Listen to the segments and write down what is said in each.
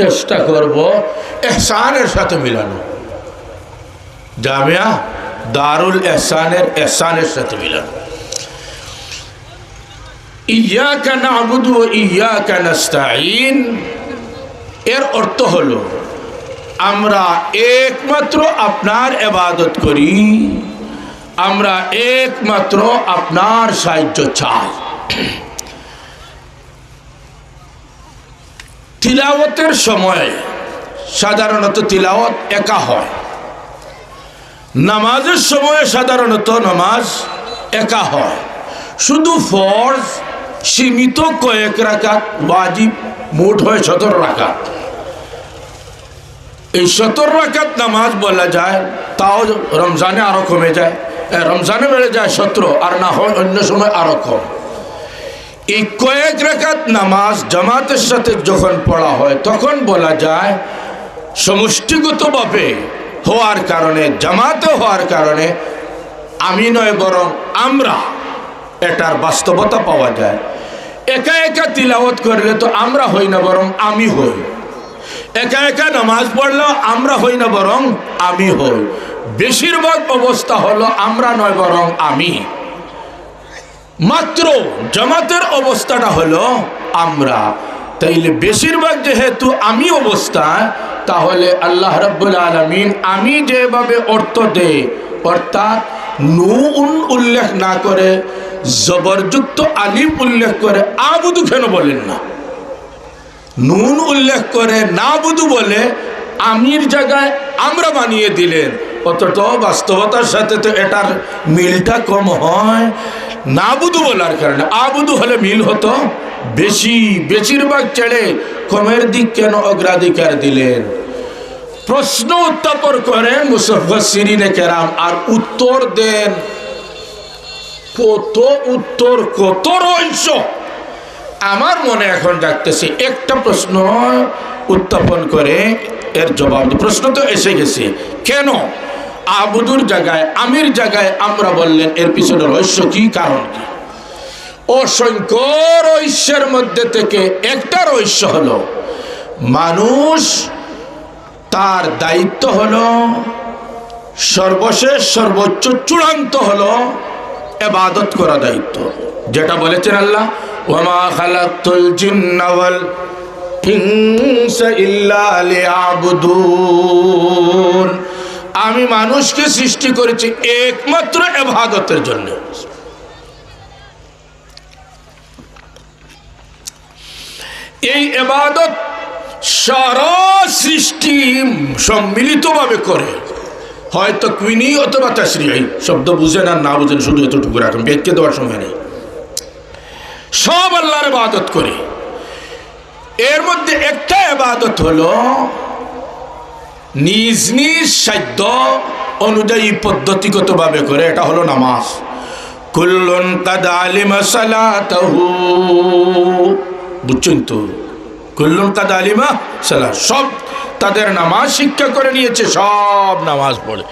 চেষ্টা করব এহসানের সাথে মিলানো। জামিয়া দারুল এহসানের এহসানের সাথে মিলানো। ইয়াকা নাবুদু ইয়াকা নাস্তাইন এর অর্থ হলো, আমরা একমাত্র আপনার এবাদত করি, আমরা একমাত্র আপনার সাহায্য চাই। তিলাওয়াতের সময় সাধারণত তিলাওয়াত একা হয়। নামাজের সময় সাধারণত নামাজ একা হয়। শুধু ফরজ, সীমিত কয়েক রাকাত, ওয়াজিব, মোট হয় সতেরো রাকাত। এই সতেরো রাকাত নামাজ বলা যায়, তাও রমজানে আরও কমে যায়। রমজানে বেড়ে যায় সতেরো, আর না হয় অন্য সময় আরও কম। এই কয়েক রেখাত নামাজ জামাতের সাথে যখন পড়া হয়, তখন বলা যায় সমষ্টিগতভাবে হওয়ার কারণে, জামাতে হওয়ার কারণে আমি নয়, বরং আমরা এটার বাস্তবতা পাওয়া যায়। একা একা তিলাওয়াত করলে তো আমরা হই না, বরং আমি হই। একা একা নামাজ পড়লেও আমরা হই না, বরং আমি হই। বেশিরভাগ অবস্থা হলো আমরা নয়, বরং আমি। মাত্র জামাতের অবস্থাটা হলো আমরা। তাইলে বেশিরভাগ যেহেতু আমি অবস্থা, তাহলে আল্লাহ রব্বুল আলমিন আমি যেভাবে অর্থ দে অর্থাৎ নুন উল্লেখ না করে, জবরযুক্ত আলিম উল্লেখ করে আবুদু কেন বলেন না? নুন উল্লেখ করে না বুধু বলে আমির জায়গায় আমরা বানিয়ে দিলেন। অতটা বাস্তবতার সাথে তো এটার মিলটা কম হয়। না বুধু বলার কারণে। আবুদু হলে মিল হতো। বেশি, বেশিরভাগ ছেড়ে কমের দিক কেন অগ্রাধিকার দিলেন? প্রশ্ন উত্থাপন করেন মুসফিরিনে কেরাম, আর উত্তর দেন কত, উত্তর কত রহস্য আমার মনে এখন ডাকতেছে একটা প্রশ্ন উত্থাপন করে এর জবাব প্রশ্ন তো এসে গেছে, কেন? আবুদুর জায়গায়, আমির জায়গায় আমরা বললেন, এর পিছনে রহস্য কি, কারণ কি? অসংখ্য রহস্যের মধ্যে থেকে একটা রহস্য হলো, মানুষ তার দায়িত্ব হলো সর্বশেষ, সর্বোচ্চ, চূড়ান্ত হলো এবাদত করা দায়িত্ব। যেটা বলেছেন আল্লাহ আমি মানুষকে সৃষ্টি করেছি একমাত্র এবাদতের জন্য। এই এবাদত সারা সৃষ্টি সম্মিলিতভাবে করে। হয়তো কুইনি অথবা তাসরিয়াই, শব্দ বুঝেন আর না বুঝেন, শুধু এতটুকু রাখেন বেদকে দেওয়ার সময় নেই। সব আল্লাহর ইবাদত করে। এর মধ্যে একটা ইবাদত হলো, নিজ নিজ সাধ্য অনুযায়ী পদ্ধতিগতভাবে করে, এটা হলো নামাজ। কুল্লুন কাদ আলিমা সালাতাহু। বুঝছেন তো? কুল্লুন কাদ আলিমা সালা সব তাদের নামাজ শিক্ষা করে নিয়েছে, সব নামাজ পড়ে।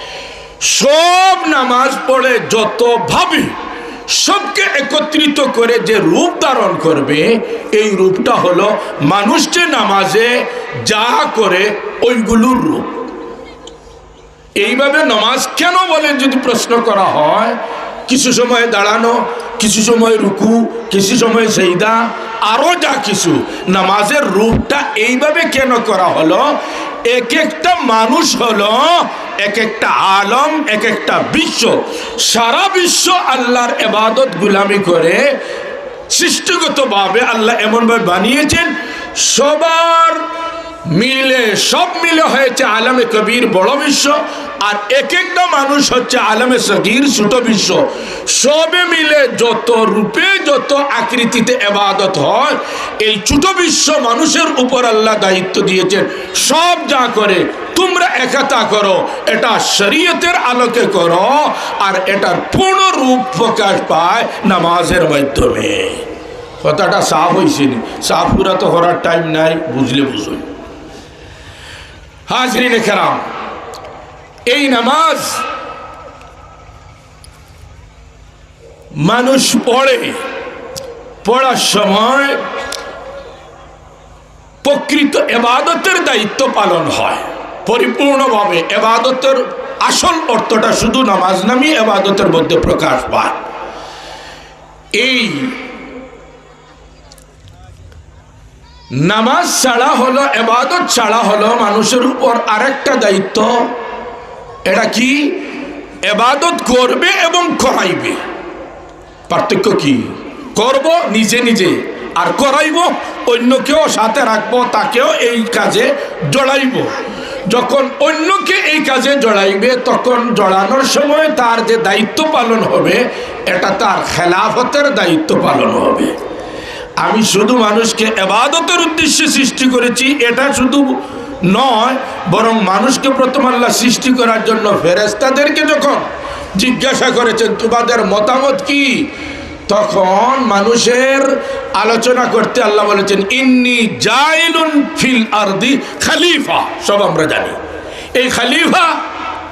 সব নামাজ পড়ে যত ভাবে সবকে একত্রিত করে যে রূপ ধারণ করবে, এই রূপটা হলো মানুষ যে নামাজে যা করে ওইগুলোর রূপ। এইভাবে নামাজ কেন বলে যদি প্রশ্ন করা হয়, কিছু সময় দাঁড়ানো, কিছু সময় রুকু, কিছু সময় সেইদা আরও যা কিছু, নামাজের রূপটা এইভাবে কেন করা হলো? এক একটা মানুষ হলো এক একটা আলম এক একটা বিশ্ব। সারা বিশ্ব আল্লাহর এবাদত গুলামি করে সৃষ্টিগতভাবে আল্লাহ এমনভাবে বানিয়েছেন, সবার মিলে, সব মিলে হয়েছে আলমে কবির বড় বিশ্ব, আর এক একটা মানুষ হচ্ছে আলমে সগির ছোট বিশ্ব। সবে মিলে যত রূপে, যত আকৃতিতে এবাদত হয়, এই ছোট বিশ্ব মানুষের উপর আল্লাহ দায়িত্ব দিয়েছেন। সব যা করে, তোমরা একাতা করো, এটা শরীয়তের আলোকে করো, আর এটার পূর্ণ রূপ প্রকাশ পায় নামাজের মাধ্যমে। কথাটা সাফ হয়েছে সাফ পুরা তো করার টাইম নাই, বুঝলে বুঝুন। হাজরিনে কেরাম, এই নামাজ মানুষ পড়ে, পড়ার সময় প্রকৃত এবাদতের দায়িত্ব পালন হয়। পরিপূর্ণভাবে এবাদতের আসল অর্থটা শুধু নামাজ নামই এবাদতের মধ্যে প্রকাশ পায়। এই নামাজ ছাড়া হলো, এবাদত ছাড়া হলো মানুষের উপর আরেকটা দায়িত্ব। এটা কি? এবাদত করবে এবং করাইবে। পার্থক্য কি? করব নিজে নিজে, আর করাইব, অন্যকেও সাথে রাখব, তাকেও এই কাজে জড়াইব। যখন অন্যকে এই কাজে জড়াইবে, তখন জড়ানোর সময় তার যে দায়িত্ব পালন হবে, এটা তার খেলাফতের দায়িত্ব পালন হবে। আমি শুধু মানুষকে এবাদতের উদ্দেশ্যে সৃষ্টি করেছি, এটা শুধু নয়, বরং মানুষকে প্রথম আল্লাহ সৃষ্টি করার জন্য ফেরেস্তাদেরকে যখন জিজ্ঞাসা করেছেন, তোমাদের মতামত কি? তখন মানুষের আলোচনা করতে আল্লাহ বলেছেন, ইন্নি জাইলুন ফিল আরদি খালিফা। সব আমরা জানি। এই খালিফা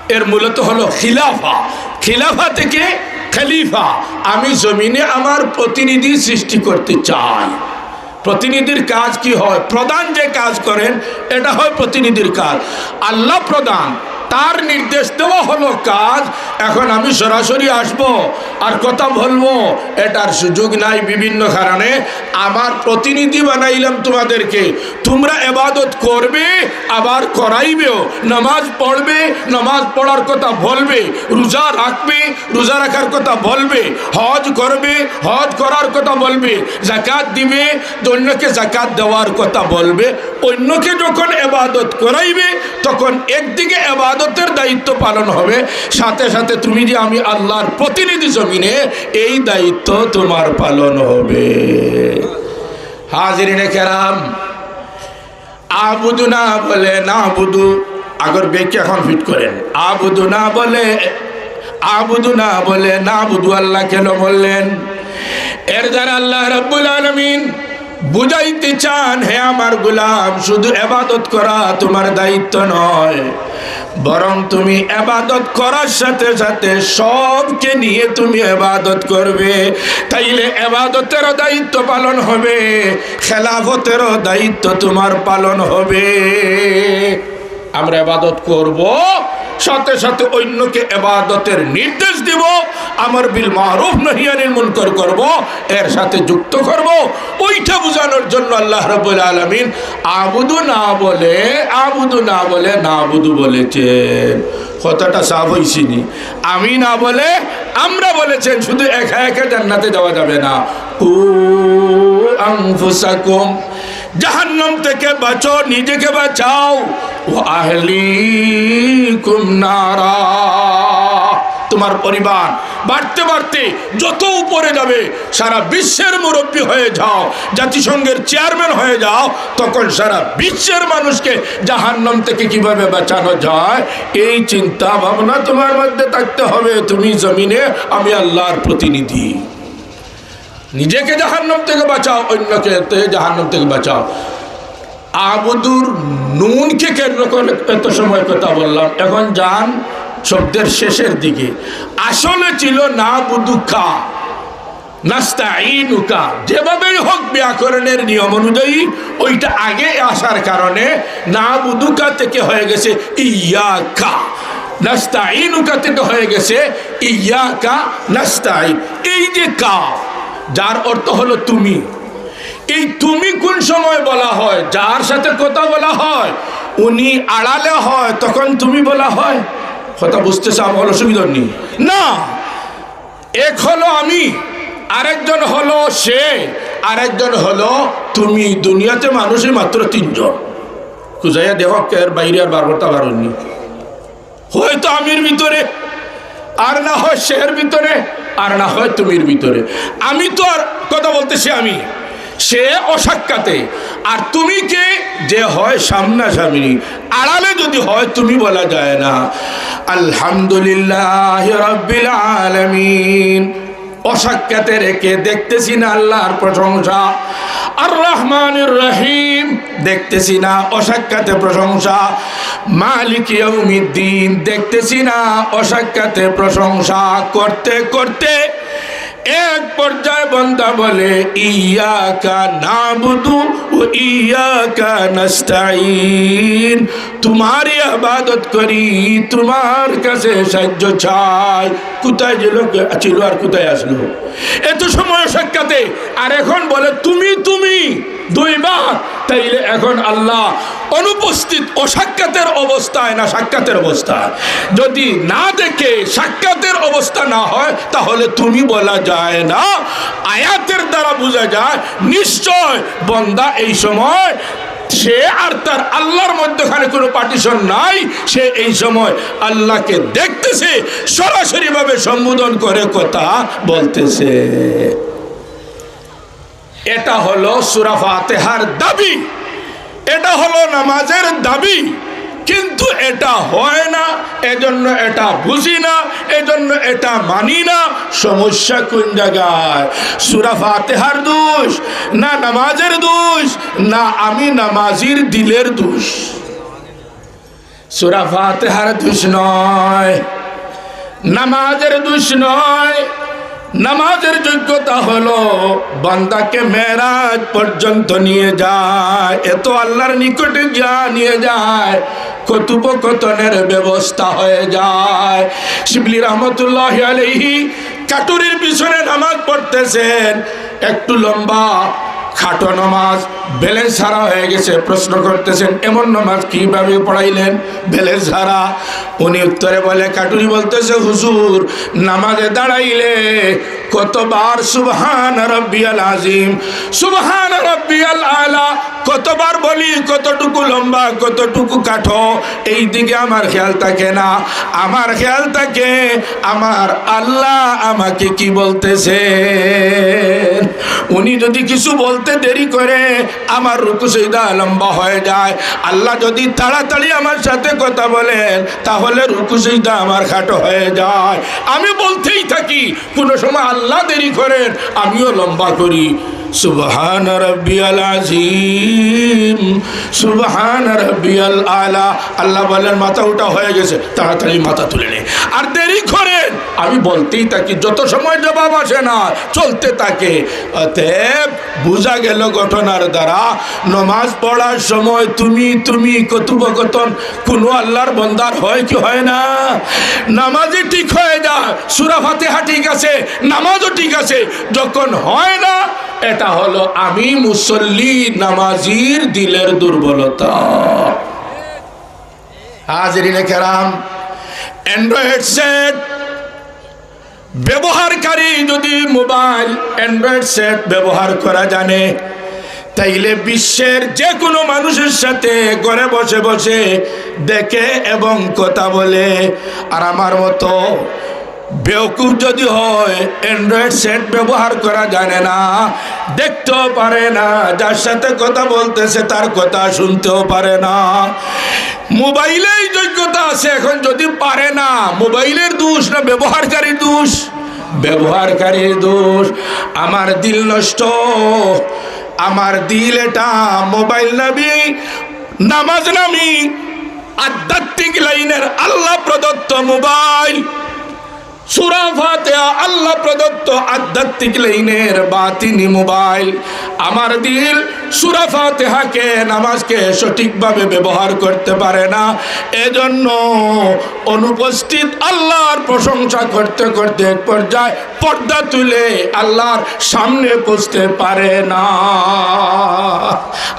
এর মূলত হলো খিলাফা। খিলাফা থেকে খলিফা, আমি জমিনে আমার প্রতিনিধি সৃষ্টি করতে চাই। প্রতিনিধির কাজ কি হয়? প্রধান যে কাজ করেন, এটা হয় প্রতিনিধির কাজ। আল্লাহ প্রধান তার নির্দেশ দেওয়া হলো কাজ, এখন আমি সরাসরি আসব আর কথা বলব। এটার সুযোগ নাই বিভিন্ন কারণে। আমার প্রতিনিধি বানাইলাম তোমাদেরকে। তোমরা এবাদত করবে, আবার করাইবেও। নামাজ পড়বে, নামাজ পড়ার কথা বলবে, রোজা রাখবে, রোজা রাখার কথা বলবে, হজ করবে, হজ করার কথা বলবে জাকাত দিবে, অন্যকে জাকাত দেওয়ার কথা বলবে। অন্যকে যখন এবাদত করাইবে, তখন একদিকে এবাদতের দায়িত্ব পালন হবে। সাথে সাথে তুমি যে আমি আল্লাহর প্রতিনিধি জমিনে, এই দায়িত্ব তোমার পালন হবে। হাজিরিনে কেরাম, আবুদু না বলে না বুধু আগর বেকে এখন ফিট করেন। আবুদু না বলে, আবুদু না বলে না বুধু আল্লাহ কেন বললেন এর দ্বারা আল্লাহ রব্বুল আলমিন বুঝাইতে চান, হে আমার গোলাম, শুধু এবাদত করা তোমার দায়িত্ব নয়, বরং তুমি এবাদত করার সাথে সাথে সবকে নিয়ে তুমি এবাদত করবে। তাইলে এবাদতেরও দায়িত্ব পালন হবে, খেলাফতেরও দায়িত্ব তোমার পালন হবে। আমরা এবাদত করব সাথে সাথে অন্যকে এবাদতের নির্দেশ দিব, আমার বিল মারুফ নহিয়ানির মুনকর করব, এর সাথে যুক্ত করব। ওইটা বোঝানোর জন্য আল্লাহ রব্বুল আলামিন আবুদু না বলে, আবুদু না বলে না আবুদু বলেছেন। কথাটা সাফ হইছিনি আমি না বলে, আমরা বলেছেন, শুধু একা একা জান্নাতে যাওয়া যাবে না। ও আনফুসাকুম জাহান্নাম থেকে বাঁচো, নিজেকে বাঁচাও। ও আহলিকুম নারা। তোমার পরিবার বাড়তে বাড়তে যত উপরে যাবে, সারা বিশ্বের মুরব্বী হয়ে যাও, জাতিসংঘের চেয়ারম্যান হয়ে যাও, তখন সারা বিশ্বের মানুষকে জাহান্নাম থেকে কীভাবে বাঁচানো যায়, এই চিন্তা ভাবনা তোমার মধ্যে থাকতে হবে। তুমি জমিনে, আমি আল্লাহর প্রতিনিধি। নিজেকে জাহান্নাম থেকে বাঁচাও, অন্যকে জাহান্নাম থেকে বাঁচাও। আবুদুর নুনকে কেন্দ্র করে এত সময় কথা বললাম। এখন যান শব্দের শেষের দিকে। আসলে ছিল না বুদুখা নাস্তাইনুকা যেভাবেই হোক ব্যাকরণের নিয়ম অনুযায়ী ওইটা আগে আসার কারণে না বুদুকা থেকে হয়ে গেছে ইয়াকা। নাস্তাইনুকা থেকে হয়ে গেছে ইয়াকা নাস্তাইন এই যে কা যার অর্থ হলো তুমি। এই তুমি কোন সময় বলা হয়? যার সাথে কথা বলা হয়, উনি আড়ালে হয়, তখন তুমি বলা হয়? কথা বুঝতেছে আমার অসুবিধা নেই। না, এক হলো আমি, আরেকজন হলো সে, আরেকজন হলো তুমি। দুনিয়াতে মানুষই মাত্র তিনজন। খুঁজাইয়া দেহ এর বাইরে আর বারবারটা বারণনি হয়তো আমির ভিতরে, আর না হয় শের ভিতরে। আর না হয় তুমির ভিতরে। আমি তো আর কথা বলতেছি আমি। সে অসাক্ষাতে। আর তুমি কে? যে হয় সামনাসামনি। আড়ালে যদি হয় তুমি বলা যায় না। আলহামদুলিল্লাহ রবিল আলামিন। অসাক্ষাতে রেখে দেখতেছি না আল্লাহর প্রশংসা। আর রহমান রহিম, দেখতেছি না অসাক্ষাতে প্রশংসা। মালিক ইয়ৌমিদ্দিন দেখতেছি না অসাক্ষাতে প্রশংসা। করতে করতে এক পর্যায়ে বন্দা বলে ইয়া ইয়াকা নাবুদু ও ইয়াকা নাস্তাইন তোমারই আবাদত করি, তোমার কাছে সাহায্য চাই। কোথায় যে লোক ছিল আর কোথায় আসলো? এত সময় সাক্ষাতে, আর এখন বলে, তুমি তুমি দুইবার। তাইলে এখন আল্লাহ অনুপস্থিত অসাক্ষাতের অবস্থায় না সাক্ষাতের অবস্থা যদি না দেখে সাক্ষাতের অবস্থা না হয়, তাহলে তুমি বলা যায় না, আয়াতের দ্বারা বোঝা যায়, নিশ্চয় বন্দা এই সময় সে আর তার আল্লাহর মধ্যখানে কোনো পার্টিশন নাই, সে এই সময় আল্লাহকে দেখতেছে, সরাসরিভাবে সম্বোধন করে কথা বলতেছে। এটা হলো সুরা ফাতেহার দাবি। এটা হলো নামাজের দাবি। কিন্তু এটা হয় না, এজন্য এটা বুঝি না, এজন্য এটা মানি না। সমস্যা কোন জায়গায়? সুরা ফাতেহার দোষ, না নামাজের দোষ, না আমি নামাজির দিলের দোষ। সুরা ফাতেহার দোষ নয়, নামাজের দোষ নয় নামাজের যোগ্যতা হলো বান্দাকে মেরাজ পর্যন্ত নিয়ে যায় এত আল্লাহর নিকটে যা নিয়ে যায়, কথোপকথনের ব্যবস্থা হয়ে যায়। শিবলি রহমতুল্লাহ আলহি কাটুরির পিছনে নামাজ পড়তেছেন, একটু লম্বা খাটো নামাজ, বেলের ছাড়া হয়ে গেছে, প্রশ্ন করতেছেন, এমন নামাজ কীভাবে পড়াইলেন? বেলের ছাড়া উনি উত্তরে বলে কাটুরি বলতেছে, হুজুর, নামাজে দাঁড়াইলে কতবার সুবহান রব্বিয়াল আজিম সুবহান রব্বিয়াল আলা, কতবার বলি, কতটুকু লম্বা, কতটুকু কাঠো, এই দিকে আমার খেয়াল থাকে না। আমার খেয়াল থাকে, আমার আল্লাহ আমাকে কি বলতেছে উনি যদি কিছু বলতে দেরি করে আমার রুকু সৈদা লম্বা হয়ে যায়। আল্লাহ যদি তাড়াতাড়ি আমার সাথে কথা বলেন, তাহলে রুকু সৈদা আমার খাটো হয়ে যায়। আমি বলতেই থাকি, কোনো সময় আল্লাহ দেরি করেন, আমিও লম্বা করি। সুবহান রব্বিয়াল আজিম সুবহান রব্বিয়াল আলা। আল্লাহ বলেন মাথা উঠা হয়ে গেছে, তাড়াতাড়ি মাথা তুলে নে। আর দেরি করেন, আমি বলতেই থাকি, যত সময় জবাব আসে না, চলতে থাকে। অতএব বোঝা গেল ঘটনার দ্বারা, নমাজ পড়ার সময় তুমি তুমি কথোপকথন, কোনো আল্লাহর বন্দার হয় কি হয় না? নামাজই ঠিক হয়ে যায়, সুরা ফাতেহা ঠিক আছে, নামাজও ঠিক আছে, যখন হয় না এটা হলো আমি মুসল্লি নামাজির দিলের দুর্বলতা। হাজিরিনে কেরাম অ্যান্ড্রয়েড সেট ব্যবহারকারী যদি মোবাইল অ্যান্ড্রয়েড সেট ব্যবহার করা জানে, তাইলে বিশ্বের যে কোনো মানুষের সাথে ঘরে বসে বসে দেখে এবং কথা বলে। আর আমার মতো বেওকুফ যদি হয় অ্যান্ড্রয়েড সেট ব্যবহার করা জানে না। দেখতেও পারে না, যার সাথে কথা বলতেছে তার কথা শুনতেও পারে না। মোবাইলেই যোগ্যতা আছে, এখন যদি পারে না, মোবাইলের দোষ না ব্যবহারকারীর দোষ? ব্যবহারকারীর দোষ। আমার দিল নষ্ট, আমার দিল এটা, মোবাইল নামি, নামাজ নামি, আধ্যাত্মিক লাইনের আল্লাহ প্রদত্ত মোবাইল। আল্লাহ প্রদত্ত আধ্যাত্মিক লাইনের মোবাইল। আমার দিল নামাজকে সঠিকভাবে ব্যবহার করতে পারে না। এজন্য অনুপস্থিত আল্লাহর প্রশংসা করতে করতে এক পর্যায়ে পর্দা তুলে আল্লাহর সামনে পৌঁছতে পারে না।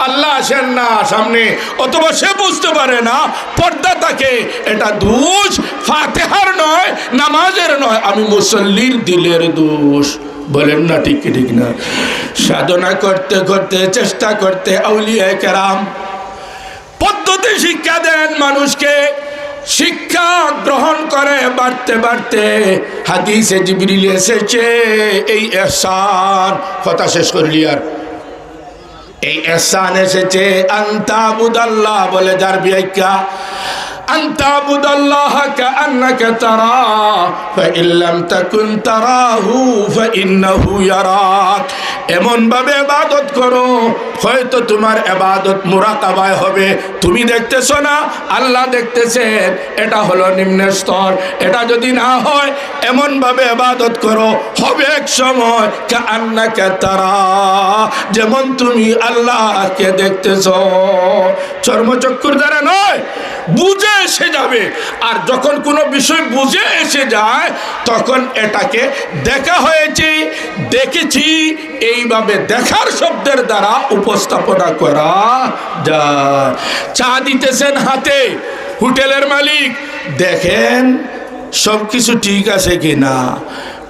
আল্লাহ আসেন না সামনে, অথবা সে বুঝতে পারে না, পর্দা তাকে, এটা দোষ ফাতেহার নয়, নামাজের নয়। আমি মুসল্লির দিলের দোষ। বলেন না ঠিক ঠিক না। সাধনা করতে করতে, চেষ্টা করতে আউলিয়া কেরাম পদ্ধতি শিক্ষা দেন মানুষকে। শিক্ষা গ্রহণ করে বাড়তে বাড়তে। হাদিসে জিবরিল এসেছে, এই এহসান। কথা শেষ করলি আর। এই এহসান এসেছে, আন্তা বুদাল্লাহ বলে যার বিয়াইকা। أن تعبد الله كأنك تراه فإن لم تكن تراه فإنه يراك এমন ভাবে ইবাদত করো হয়তো তোমার ইবাদত মুরাকাবায় হবে তুমি দেখতেছো না আল্লাহ দেখতেছেন এটা হলো নিম্ন স্তর এটা যদি না হয় এমন ভাবে ইবাদত করো হবে এক সময় কান্নাকে তারা যেমন তুমি আল্লাহকে দেখতেছো চর্মচক্ষুর দ্বারা নয় বুঝে এসে যাবে। আর যখন কোনো বিষয় বুঝে এসে যায়, তখন এটাকে দেখা হয়েছে, দেখেছি, এইভাবে দেখার শব্দের দ্বারা উপস্থাপনা করা যায়। চা দিতেছেন হাতে, হোটেলের মালিক, দেখেন সব কিছু ঠিক আছে কি না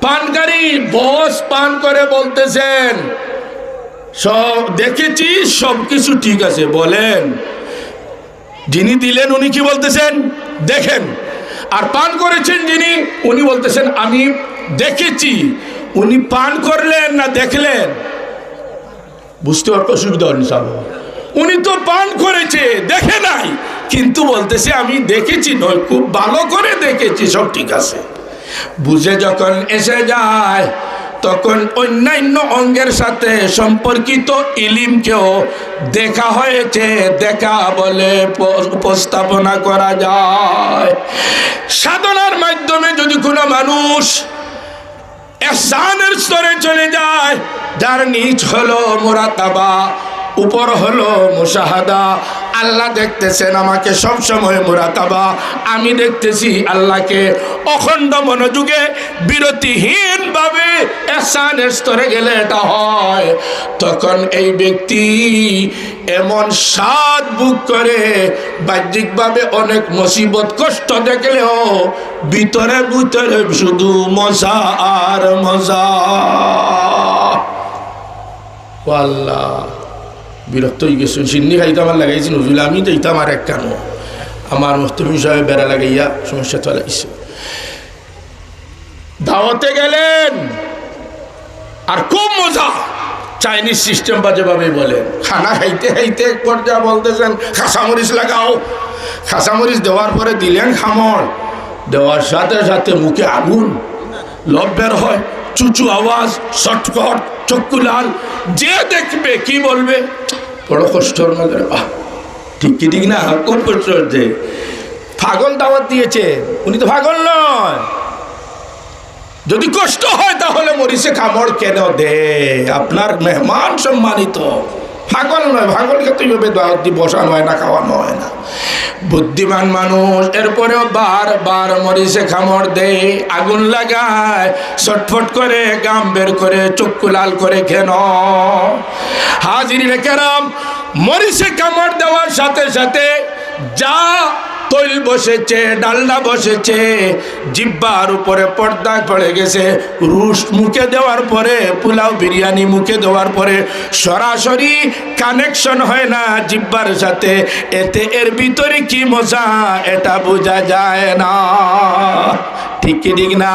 পানকারী বস পান করে বলতেছেন, সব দেখেছি সব কিছু ঠিক আছে, বলেন। যিনি দিলেন, উনি কি বলতেছেন? দেখেন। আর পান করেছেন যিনি, উনি বলতেছেন, আমি দেখেছি। উনি পান করলেন না দেখলেন? বুঝতে পারতো অসুবিধা সাহেব। উনি তো পান করেছে, দেখে নাই। কিন্তু বলতেছে, আমি দেখেছি, নয়, খুব ভালো করে দেখেছি, সব ঠিক আছে। বুঝে যখন এসে যায় তখন অন্যান্য অঙ্গের সাথে সম্পর্কিত ইলিমকেও দেখা হয়েছে, দেখা বলে উপস্থাপনা করা যায়। সাধনার মাধ্যমে যদি কোনো মানুষ স্তরে চলে যায়, যার নিচ হলো মোরাতাবা উপর হলো মুশাহাদা। আল্লাহ দেখতেছেন আমাকে সব সময় মোরাকাবা। আমি দেখতেছি আল্লাহকে অখণ্ড মনোযোগে বিরতিহীন ভাবে এহসানের স্তরে গেলে এটা হয়। তখন এই ব্যক্তি এমন স্বাদ বুক করে, বাহ্যিকভাবে অনেক মুসিবত, কষ্ট দেখলেও ভিতরে ভিতরে শুধু মজা আর মজা। আল্লাহ বিরক্ত হয়ে গেছে। সিন্নি খাইতে আমার লাগাইছি, নজরুল আমি তো ইতাম আর এক কেন আমার মস্তমি সাহেব বেড়া লাগাইয়া সমস্যা চলাইছে দাওয়াতে গেলেন, আর খুব মজা। চাইনিজ সিস্টেম বাজেভাবে বলেন খানা খাইতে খাইতে এক পর্যায়ে বলতেছেন খাসামরিচ লাগাও। খাসামরিচ দেওয়ার পরে দিলেন খামর। দেওয়ার সাথে সাথে মুখে আগুন। লব বের হয়, চুচু আওয়াজ শটফট চক্ষু লাল। যে দেখবে, কি বলবে? বড় কষ্ট ঠিক কি ঠিক না খুব কষ্ট হচ্ছে ফাগল দাওয়াত দিয়েছে, উনি তো ফাগল নয়। যদি কষ্ট হয় তাহলে মরিচে কামড় কেন দে? আপনার মেহমান সম্মানিত। পাগল নয় পাগলকে তো এইভাবে দাওয়াত দিয়ে বসানো হয় না খাওয়ানো হয় না। বুদ্ধিমান মানুষ, এরপরেও বার বার মরিচে কামড় দেয়, আগুন লাগায়, ছটফট করে, গাম বের করে, চক্ষু লাল করে কেন হাজির রেখেরাম মরিচে কামড় দেওয়ার সাথে সাথে যা তৈল বসেছে, ডালডা বসেছে, জিব্বার উপরে পর্দা পড়ে গেছে। রুশ মুখে দেওয়ার পরে, পোলাও বিরিয়ানি মুখে দেওয়ার পরে সরাসরি কানেকশন হয় না জিব্বার সাথে। এতে এর ভিতরে কি মজা, এটা বোঝা যায় না। ঠিক ঠিক না?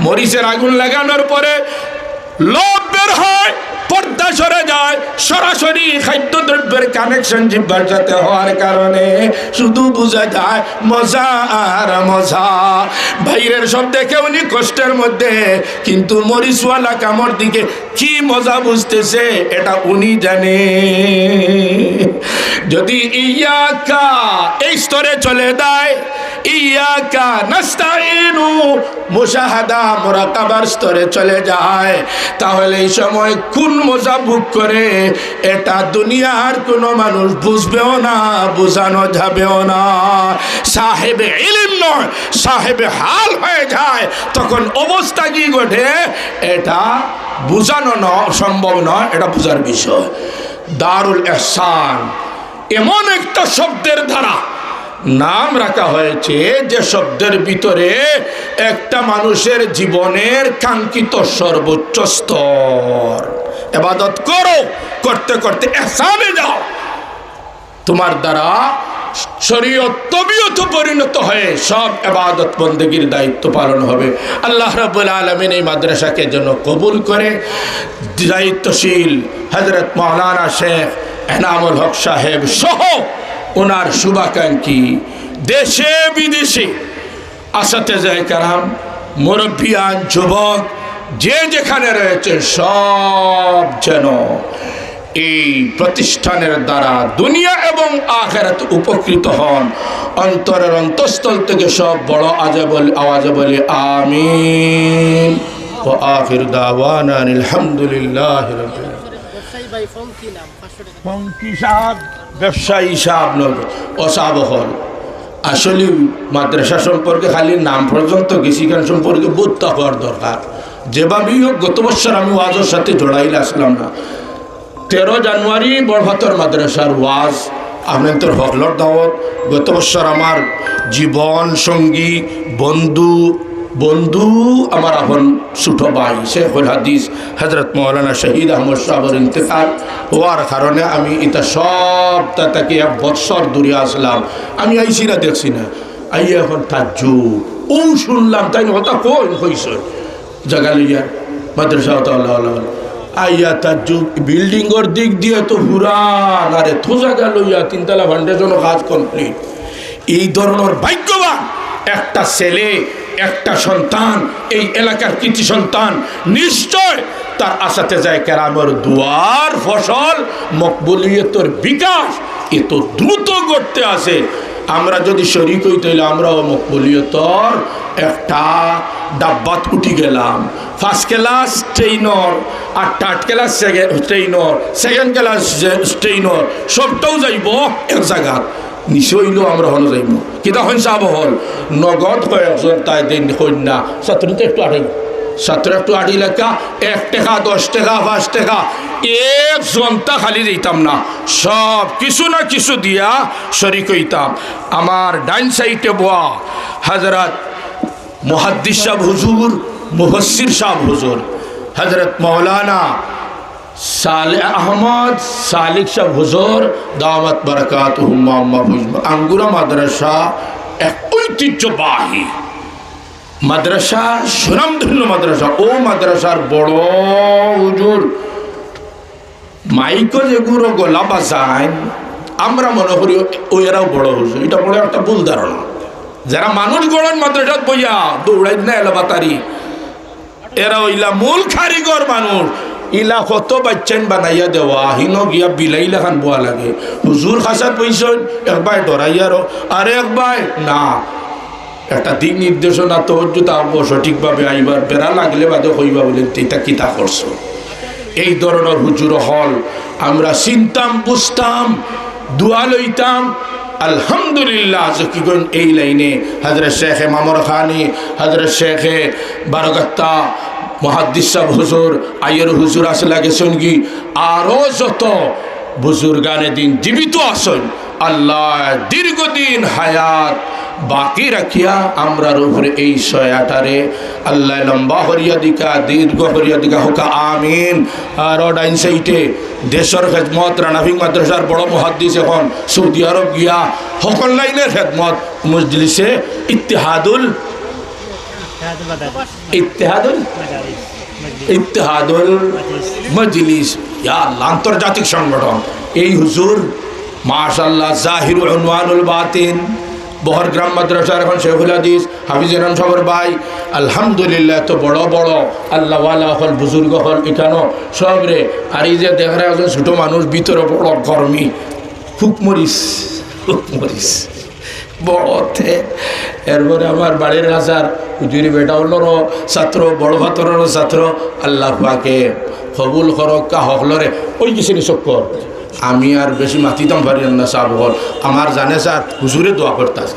মরিচের আগুন লাগানোর পরে লোভ বের হয়। পর্দা সরে যায়। সরাসরি খাদ্যদ্রব্যের কানেকশন জিব্বার সাথে হওয়ার কারণে শুধু বোঝা যায় মজা আর মজা। বাইরের সব দেখে উনি কষ্টের মধ্যে, কিন্তু মরিচওয়ালা কামড় দিকে কি মজা বুঝতেছে, এটা উনি জানে। যদি ইয়াকা এই স্তরে চলে দেয় স্তরে চলে যায়। তাহলে এই সময় কোন মজা করে এটা দুনিয়ার কোনো মানুষ বুঝবেও না যাবেও না। সাহেবে নয়, সাহেবে হাল তখন অবস্থা কি ঘটে? এটা বোঝানো ন, সম্ভব নয়, এটা বোঝার বিষয়। দারুল এহসান, এমন একটা শব্দের দ্বারা নাম রাখা হয়েছে যে শব্দের ভিতরে একটা মানুষের জীবনের কাঙ্ক্ষিত সর্বোচ্চ স্তর। এবাদত করো, করতে করতে এহসানে যাও। তোমার দ্বারা শরীয়ত তবিয়ত পরিণত হয়ে সব এবাদত বন্দগীর দায়িত্ব পালন হবে। আল্লাহ রাবুল আলমিন এই মাদ্রাসাকে যেন কবুল করে। দায়িত্বশীল হজরত মৌলানা শেখ এনামুল হক সাহেব সহ ওনার শুভাকাঙ্ক্ষী দেশে বিদেশে আসাতে যায় কারাম মুরব্বিয়ান যুবক যে যেখানে রয়েছে সব যেন এই প্রতিষ্ঠানের দ্বারা দুনিয়া এবং আখেরাত উপকৃত হন। অন্তরের অন্তঃস্থল থেকে সব বড় আজে বলে আওয়াজে বলে আমিন। ও আখির দাওয়ানা আলহামদুলিল্লাহ সাহেব? ব্যবসায়ী সাহেব নয় অসাবহল আসলে মাদ্রাসা সম্পর্কে খালি নাম পর্যন্ত কৃষিকান সম্পর্কে বোধটা হওয়ার দরকার। যেভাবেই হোক, গত বছর আমি ওয়াজের সাথে জড়াইলে আসলাম না। তেরো জানুয়ারি বরভাতর মাদ্রাসার ওয়াজ আপনাদের হকলর দাওয়াত। গত বছর আমার জীবন, সঙ্গী, বন্ধু বন্ধু, আমার এখন ছোট ভাই শেখুল হাদিস হজরত মৌলানা শহীদ আহমদ সাহর ইন্তেকাল। হওয়ার কারণে আমি এটা সব তাকে এক বৎসর দূরে আসলাম। আমি আইসি না, দেখছি না। আই এখন তাজ্জু ও শুনলাম, তাই হতা কই হইস জাগা লইয়া মাদ্রাসা আইয়া তার যুগ বিল্ডিংয়ের দিক দিয়ে তো পুরান আরে থো জায়গা লইয়া তিনতলা ফাউন্ডেশন কাজ কমপ্লিট এই ধরনের ভাগ্যবান একটা ছেলে একটা সন্তান, এই এলাকার কৃতি সন্তান, নিশ্চয় তার আশাতে যায় কেরামর দুয়ার ফসল, মকবুলিয়তর বিকাশ এত দ্রুত করতে আসে আমরা যদি শরিক হই তাহলে আমরাও মকবুলিয়তর একটা ডাব্বাত উঠি গেলাম। ফার্স্ট ক্লাস ট্রেইনর আর থার্ড ক্লাস ট্রেইনর সেকেন্ড ক্লাস ট্রেইনর সবটাও যাইব এক নিশ্চয়ইলেও আমরা হল যাইব। কিতা হন চাব হল? নগদ কয়েকজন তাই দিন কন্যা ছাত্র তো একটু আড়াই ছাত্র একটু আড়ি লেখা এক টাকা দশ টাকা পাঁচ টাকা। এক জনতা খালি দিতাম না। সব কিছু না কিছু দিয়া শরিক হইতাম। আমার ডাইন সাইডে বোয়া হাজরাত মুহাদ্দিস সাহ হুজুর মুফসির সাহ হুজুর। হজরত মৌলানা সালে মাদ্রাসা এক মাদ্রাসা মাদ্রাসা। ও মাদ্রাসার হুজুর, মাইকো যেগুলো গলা আমরা মনে করি ও এরাও বড় হুজুর। এটা বড় একটা ভুল ধারণা। যারা মানুষ গড়ন মাদ্রাসাত বইয়া দৌড়াই না এলা বাতারি এরা ইলা মূল কারিগর মানুষ। ইলা কত বাচ্চান বানাইয়া দেওয়া, হিন গিয়া বিলাইলা খান বোয়া লাগে। হুজুর খাসাত পয়সন একবার ডরাইয়ারও আর একবার না। একটা দিক নির্দেশনা তো আবো সঠিকভাবে আইবার বেড়া লাগলে বাদে হইবা বলে এটা কিতা করছ এই ধরনের হুজুর হল, আমরা চিনতাম বুঝতাম দোয়া লইতাম। আলহামদুলিল্লাহ কি করেন এই লাইনে? হজরত শেখে মামর খানি হজরত শেখে বারগাত্তা মহাদ্দিস হুজুর আয়ের হুজুর আসলে গেছেন কি আরও যত বুজুর্গানে দিন জীবিত আসেন আল্লাহ দীর্ঘদিন হায়াত বাকি রাখিয়া আমরার উপরে এই শয়াটারে আল্লাহ লম্বা হরিয়া দিকা, দীর্ঘ হরিয়া দিকা হোকা, আমিন। আর ডাইন সাইটে দেশের খেদমত রানাভিং মাদ্রাসার বড় মহাদ্দিস এখন সৌদি আরব গিয়া, সকল লাইনের খেদমত, মজলিসে ইতিহাদুল ইতিহাদুল মজলিস আন্তর্জাতিক সংগঠন এই হুজুর মাশাল্লাহ জাহির উনওয়ানুল বাতিন বহরগ্রাম মাদ্রাসার এখন শেখুল হাদিস হাফিজ এরাম সাহর ভাই। আলহামদুলিল্লাহ তো বড় বড়। আল্লাহওয়ালা হল বুজুর্গ হল এখানো সব রে। আর এই যে দেখা একজন ছোটো মানুষ ভিতরে বড় গরমি। হুকমরিস হুকমরিস। বড়তে এরপরে আমার বাড়ির হাজার হুজুরি বেটা হলোরও ছাত্র বড় ভাতরেরও ছাত্র আল্লাহ পাকে কবুল করক কা হকলরে ওই কিছু চক্কর আমি আর বেশি মাতিতাম পারি না সাহ হল আমার জানে স্যার হুজুরে দোয়া করতে আছে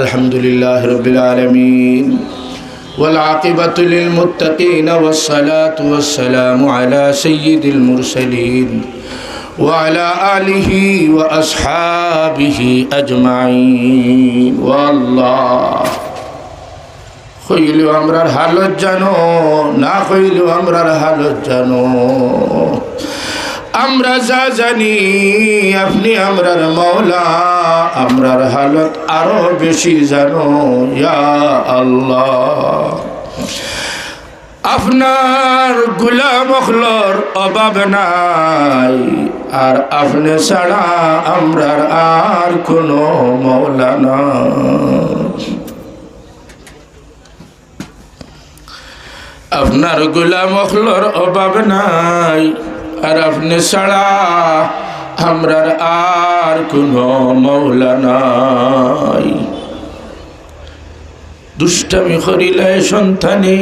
আলহামদুলিল্লাহ রবিল আলমিন والعاقبة للمتقين والصلاة والسلام على سيد المرسلين وعلى آله وأصحابه أجمعين والله হইলেও আমরার হালত জানো না হইলেও আমরার হালত জানো আমরা যা জানি আপনি আমরার মৌলা আমরার হালত আরো বেশি জানো ইয়া আল্লাহ আপনার গুলাম অখলর অভাব নাই। আর আপনি ছাড়া আমরার আর কোনো মৌলা নাই। আপনার গুলাম অখলর অভাব নাই, আর আপনি ছাড়া আমরার আর কোনো মৌলা নাই। দুষ্টামি করিলে সন্তানে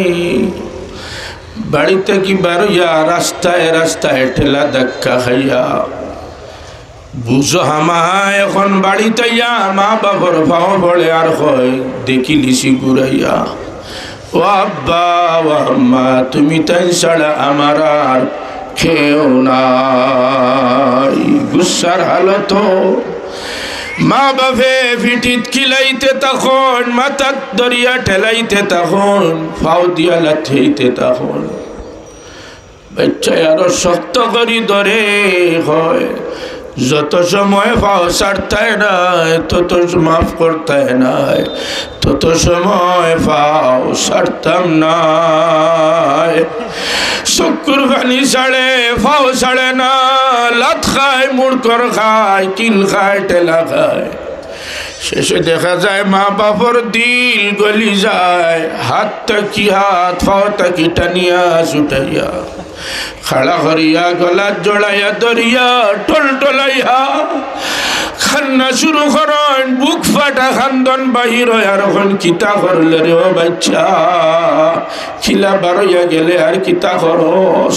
বাড়িতে কি বারইয়া রাস্তায় রাস্তায় ঠেলা ধাক্কা খাইয়া? বুঝো হামায়, এখন বাড়িতে ইয়া মা বাবার ভাও বলে আর হয় দেখি লিসি ঘুরাইয়া ও আব্বা, ও আম্মা, তুমি তাই ছাড়া আমার আর খেও নাই। গুসার হালত মা বাপে ফিটিত খিলাইতে তখন মাথার দরিয়া ঠেলাইতে তখন, ফাও দিয়া লাথেইতে তখন। বাচ্চা আরও শক্ত করি ধরে হয়, যত সময় ফাও ছাড়তায় নাই, তত মাফ করতায় নাই, তত সময় ফাও ছাড়তাম নাই। শুকুর খানি ছাড়ে, ফাও ছাড়ে না খায়, মুড়কর খায় কিল খায় টেলা খায়। শেষে দেখা যায় মা বাপর দিল গলি যায় হাত কি হাত ফাও তাকি টানিয়া ছুটাইয়া খাড়া করিয়া গলা জড়াইয়া দরিয়া টল টলাইয়া খান্না শুরু করেন, বুক ফাটা খান্দন বাহির আর এখন কিতা করলে রে ও বাচ্চা? খিলা বারইয়া গেলে আর কিতা খরচ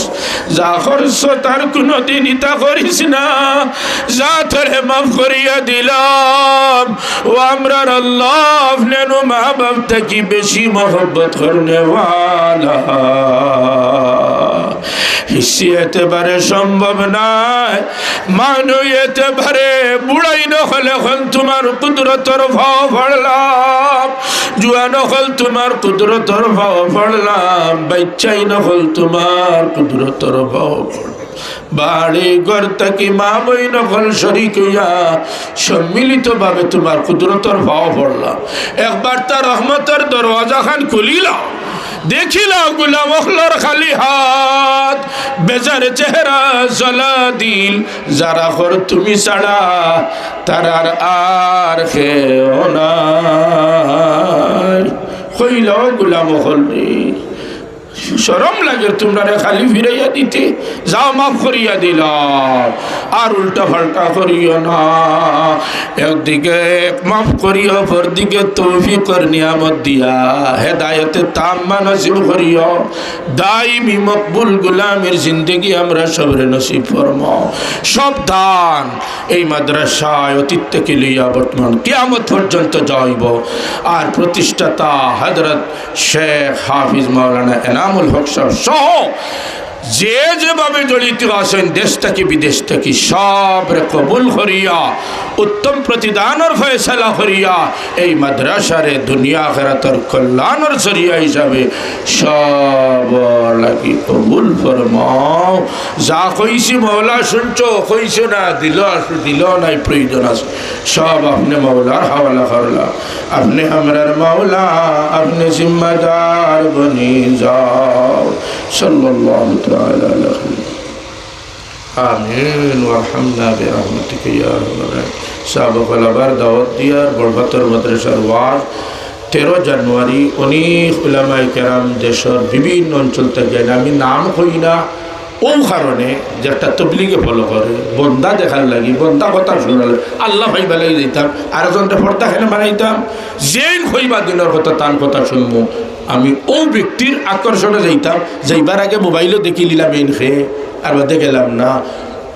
যা খরচ তার কোনোদিন ইতা করিস না। যা তোরে মাফ করিয়া দিলাম। ও আমরার আল্লাহ আপনেনু মা বাপ থাকি বেশি মহব্বত করনে হিসি এতেবারে সম্ভব নাই মানু এতেবারে বুড়াই নহলে হল তোমার কুদরতর ভাও পড়লাম জুয়া নহল তোমার কুদরতর ভাও পড়লাম বাচ্চাই নহল তোমার কুদরতর ভাও বাড়ি ঘর থাকি মা বই নকল শরিক হইয়া সম্মিলিত ভাবে তোমার কুদরতর ভাও পড়লাম একবার তার রহমতের দরওয়াজা খান খুলিলাম দেখিলাম গুলাম অখলর খালি হাত, বেজার চেহারা জলা দিল। যারা হর তুমি ছাড়া তারার আর খেও না হইল গুলাম অখল রে। সরম লাগে তোমরা খালি ফিরাইয়া দিতে। যাও মাফ করিয়া দিলাম। আর উল্টা ফাল্টা করিও না। একদিকে মাফ করিও পরদিকে তৌফিকর নিয়ামত দিয়া। হেদায়তে তাম নসিব করিও। দাইমি মকবুল গুলামের জিন্দগি আমরা সবরে নসিব ফরম সব দান এই মাদ্রাসায় অতীত থেকে লইয়া বর্তমান কিয়ামত পর্যন্ত যাইব। আর প্রতিষ্ঠাতা হজরত শেখ হাফিজ মাওলানা এনামুল হক সহ যে যেভাবে জড়িত আছেন, দেশ থেকে বিদেশ থেকে সবরে কবুল করিয়া, উত্তম প্রতিদানের ফয়সলা করিয়া, এই মাদ্রাসারে দুনিয়া খেরাতর কল্যাণের জরিয়া হিসাবে সব লাগি কবুল ফরমাও। যা কইছি মৌলা শুনছ, কইছো না, দিল আসু দিল নাই, প্রয়োজন আছে। সব আপনি মৌলার হাওয়ালা করলা। আপনি আমরার মৌলা, আপনি জিম্মাদার বনি যাও। সাল্লাল্লাহু তাআলা له آمين وارحمنا برحمتك يا رب সাহাবাক আবার দাওয়াত দিয়ার বড়বাতর মাদ্রাসার ওয়াজ। তেরো জানুয়ারি, অনেক উলামাই কেরাম দেশের বিভিন্ন অঞ্চল থেকে, আমি নাম কই না ও কারণে যে একটা তবলিগে ফলো করে, বন্দা দেখার লাগি, বন্দা কথা শোনাল আল্লাহ ভাই বেলাই দিতাম আর একজনটা পর্দা খেলে বানাইতাম যেই হইবা দিনের কথা তার কথা শুনব আমি ও ব্যক্তির আকর্ষণে যাইতাম, যাইবার আগে মোবাইলও দেখি নিলাম এন খেয়ে আর বাদে গেলাম না।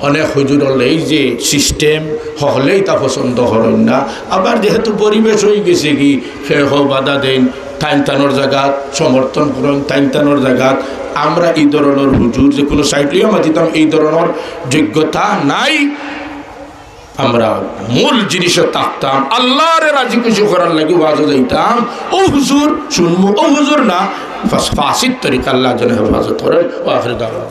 অনেক হুজুর হলে এই যে সিস্টেম হলেই তা পছন্দ করেন না। আবার যেহেতু পরিবেশ হয়ে গেছে কি, সে হ বাধা দেন টাইম টানোর জায়গাত সমর্থন করেন টাইম টানোর জায়গাত আমরা এই ধরনের হুজুর যে কোনো সাইটলিও মাতিতাম এই ধরনের যোগ্যতা নাই। আমরা মূল জিনিসে থাকতাম, আল্লাহরে রাজি খুশি করার লাগি ওয়াজে যাইতাম। ও হুজুর, শুনব, ও হুজুর না। ফাসিদ তরিকা আল্লাহ যেন হেফাজত করেন, ও আখরি দাওয়া